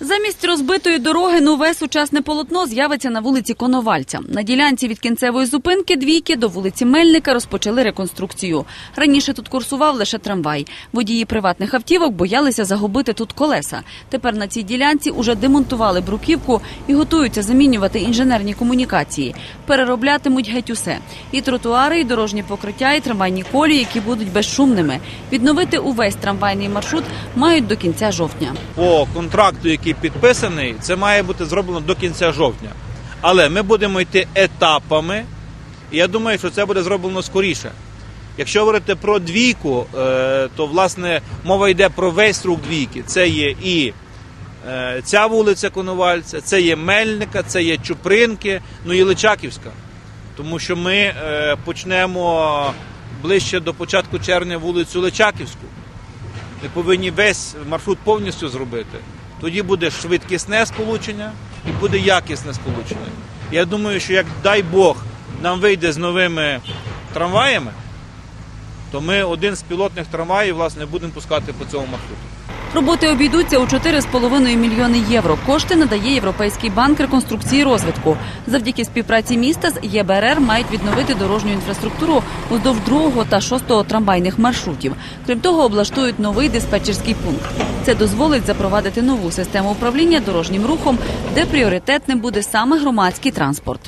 Замість розбитої дороги нове сучасне полотно з'явиться на вулиці Коновальця. На ділянці від кінцевої зупинки двійки до вулиці Мельника розпочали реконструкцію. Раніше тут курсував лише трамвай. Водії приватних автівок боялися загубити тут колеса. Тепер на цій ділянці уже демонтували бруківку і готуються замінювати інженерні комунікації. Перероблятимуть геть усе: і тротуари, і дорожні покриття, і трамвайні колії, які будуть безшумними. Відновити увесь трамвайний маршрут мають до кінця жовтня. по контракту, який підписаний, це має бути зроблено до кінця жовтня. Але ми будемо йти етапами, і я думаю, що це буде зроблено скоріше. Якщо говорити про двійку, е, то власне мова йде про весь рух двійки. Це є і е, ця вулиця Коновальця, це є Мельника, це є Чупринки, ну і Личаківська. Тому що ми е, почнемо ближче до початку червня вулицю Личаківську. Ми повинні весь маршрут повністю зробити. Тоді буде швидкісне сполучення і буде якісне сполучення. Я думаю, що як дай Бог нам вийде з новими трамваями, то ми один з пілотних трамваїв власне будемо пускати по цьому маршруту. Роботи обійдуться у 4,5 мільйони євро. Кошти надає Європейський банк реконструкції розвитку. Завдяки співпраці міста з ЄБРР мають відновити дорожню інфраструктуру уздовж другого та шостого трамвайних маршрутів. Крім того, облаштують новий диспетчерський пункт. Це дозволить запровадити нову систему управління дорожнім рухом, де пріоритетним буде саме громадський транспорт.